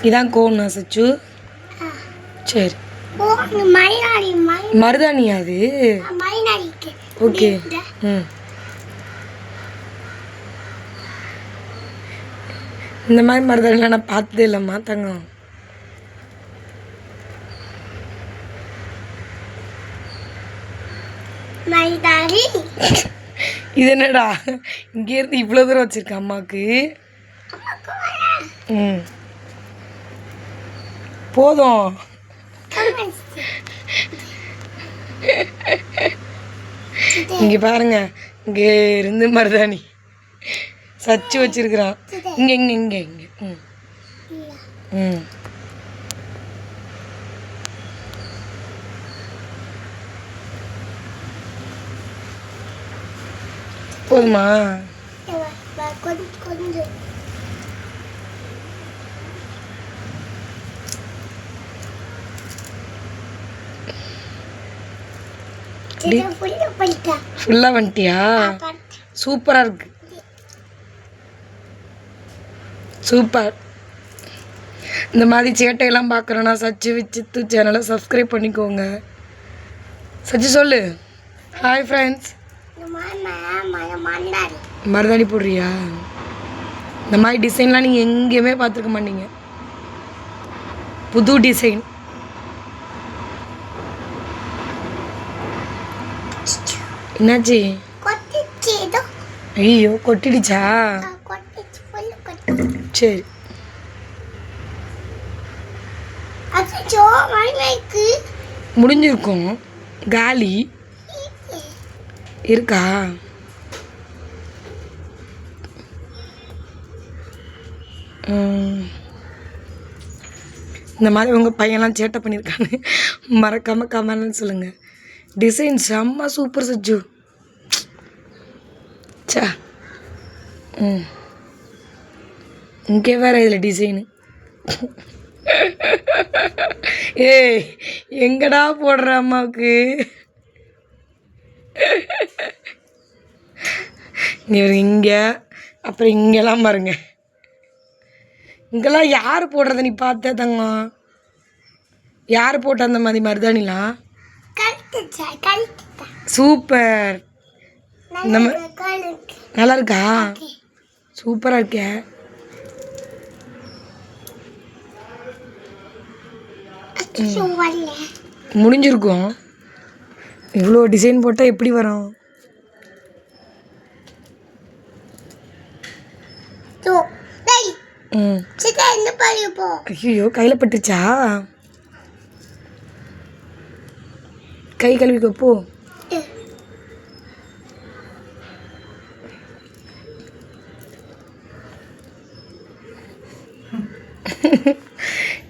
இதான் கோனா சச்சு சரி. மருதாணியா அது? ஓகே. ம். இந்த மாதிரி மருதாணிலாம் நான் பார்த்ததே இல்லைம்மா தங்கம் இது என்னடா? இங்கேருந்து இவ்வளோ தூரம் வச்சிருக்க அம்மாவுக்கு ம். போதும். இங்கே பாருங்க இங்கே இருந்து மருதாணி. சச்சு வச்சிருக்கிறான். இங்கே இங்கே இங்கே இங்கே. ம். ம். போதுமா? கொஞ்சம் கொஞ்சம். ஃபுல்லாக வந்துட்டியா சூப்பராக இருக்கு. சூப்பர். இந்த மாதிரி சேட்டையெல்லாம் பார்க்குறோன்னா சச்சு விச்சித்து சேனலை சப்ஸ்கிரைப் பண்ணிக்கோங்க. சச்சு சொல்லு. ஹாய் ஃப்ரெண்ட்ஸ் மருதாணி போடுறியா? இந்த மாதிரி டிசைன்லாம் நீங்கள் எங்கேயுமே பார்த்துருக்க மாட்டீங்க. புது டிசைன் என்னாச்சு? ஐயோ கொட்டிடுச்சா? சரி. முடிஞ்சிருக்கும். காலி. இருக்கா. இந்த மாதிரி உங்கள் பையன்லாம் சேட்டை பண்ணியிருக்கான்னு மறக்காமல் கமெண்ட்னு சொல்லுங்கள் டிசைன் செம்ம சூப்பர் சஜ்ஜு சா ம் இங்கே வேறு இதில் டிசைனு ஏய் எங்கடா போடுற அம்மாவுக்கு? இங்கே இங்கே. அப்புறம் இங்கெல்லாம் பாருங்க. இங்கெல்லாம் யார் போடுறத நீ பார்த்த தங்கம்? யார் போட்ட அந்த மாதிரி மருதாணிலாம்? சூப்பர். நம்ம நல்லா இருக்கா? சூப்பராக இருக்கே. முடிஞ்சிருக்கும். இவ்வளோ டிசைன் போட்டால் எப்படி வரும்? ஐயோ கையில் பட்டுச்சா? கை கழுவிக்கோ போ.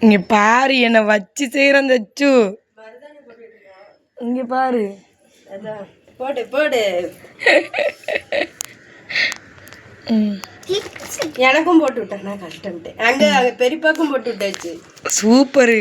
இங்க பாரு என்னை வச்சு செய்கிறேன் தச்சு இங்க பாரு. அதான். போடு போடு. எனக்கும் போட்டு விட்டேன் நான் கஷ்டம்ட்டு அங்க அங்க பெரியப்பாக்கும் போட்டு விட்டாச்சு. சூப்பரு.